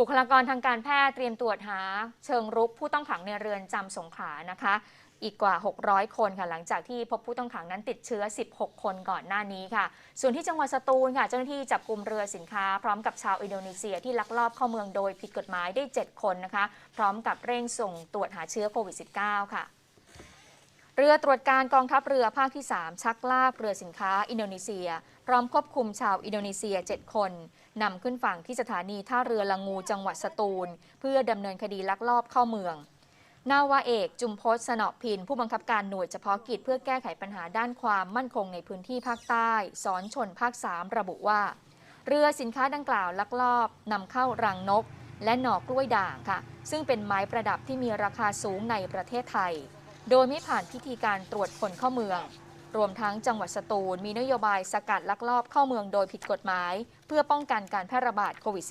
บุคลากรทางการแพทย์เตรียมตรวจหาเชิงรุกผู้ต้องขังในเรือนจำสงขลานะคะ อีกกว่า 600 คนค่ะหลังจากที่พบผู้ต้องขังนั้นติดเชื้อ 16 คนก่อนหน้านี้ค่ะ ส่วนที่จังหวัดสตูลค่ะ เจ้าหน้าที่จับกลุ่มเรือสินค้า พร้อมกับชาวอินโดนีเซียที่ลักลอบเข้าเมืองโดยผิดกฎหมายได้ 7 คนนะคะ พร้อมกับเร่งส่งตรวจหาเชื้อโควิด -19 ค่ะ เรือตรวจการกองทัพเรือภาคที่ 3 ชักลากเรือสินค้าอินโดนีเซีย พร้อมควบคุมชาวอินโดนีเซีย 7 คนนำขึ้นฝั่งที่สถานีท่าเรือละงูจังหวัดสตูล เพื่อดำเนินคดีลักลอบเข้าเมือง นาวาเอกจุมพศสนอพิน ผู้บังคับการหน่วยเฉพาะกิจเพื่อแก้ไขปัญหาด้านความมั่นคงในพื้นที่ภาคใต้ สอนชนภาค 3 ระบุว่า เรือสินค้าดังกล่าวลักลอบนำเข้ารังนก และหน่อกล้วยด่างค่ะ ซึ่งเป็นไม้ประดับที่มีราคาสูงในประเทศไทย โดยไม่ผ่านพิธีการตรวจคนเข้าเมือง รวมทั้งจังหวัดสตูลมีนโยบายสกัดลักลอบเข้าเมืองโดยผิดกฎหมาย เพื่อป้องกันการแพร่ระบาดโควิด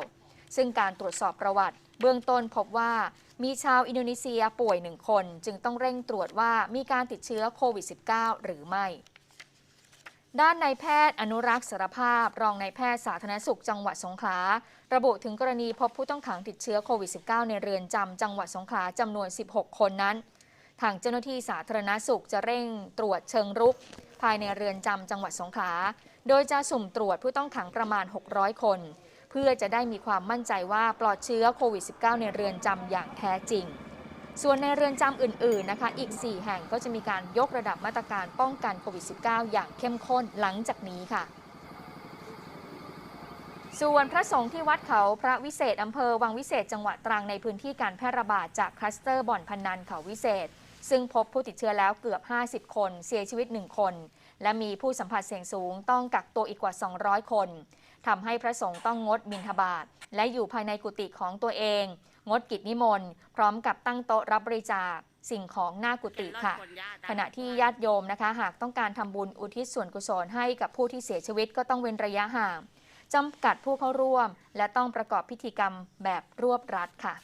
-19 ซึ่งการตรวจสอบประวัติ เบื้องต้นพบว่ามีชาวอินโดนีเซียป่วยหนึ่งคน จึงต้องเร่งตรวจว่ามีการติดเชื้อโควิด -19 หรือไม่ด้านนายแพทย์อนุรักษ์สารภาพ รองนายแพทย์สาธารณสุขจังหวัดสงขลา ระบุถึงกรณีพบผู้ต้องขังติดเชื้อโควิด -19 ในเรือนจำจังหวัดสงขลาจำนวน 16 คนนั้น ทางเจ้าหน้าที่สาธารณสุขจะเร่งตรวจเชิงรุก ภายในเรือนจำจังหวัดสงขลา โดยจะสุ่มตรวจผู้ต้องขังประมาณ 600 คน เพื่อจะได้มีความมั่นใจว่าปลอดเชื้อโควิด -19 ในเรือนจำอย่างแท้จริง ส่วนในเรือนจำอื่นๆ นะคะ อีก 4 แห่งก็จะมีการยกระดับมาตรการป้องกันโควิด -19 อย่างเข้มข้นหลังจากนี้ค่ะส่วนพระสงฆ์ที่วัดเขาพระวิเศษ อำเภอวังวิเศษจังหวัดตรังในพื้นที่การแพร่ระบาดจากคลัสเตอร์บ่อนพนันเขาวิเศษ ซึ่งพบผู้ติดเชื้อแล้วเกือบ 50 คน เสียชีวิต 1 คน และมีผู้สัมผัสเสี่ยงสูงต้องกักตัวอีกกว่า 200 คนทำให้พระสงฆ์ต้องงดบิณฑบาตและอยู่ภายในกุฏิของตัวเอง งดกิจนิมนต์ พร้อมกับตั้งโต๊ะรับบริจาคสิ่งของหน้ากุฏิค่ะ ขณะที่ญาติโยมนะคะ หากต้องการทำบุญอุทิศส่วนกุศลให้กับผู้ที่เสียชีวิตก็ต้องเว้นระยะห่างจำกัดผู้เข้าร่วม และต้องประกอบพิธีกรรมแบบรวบรัดค่ะ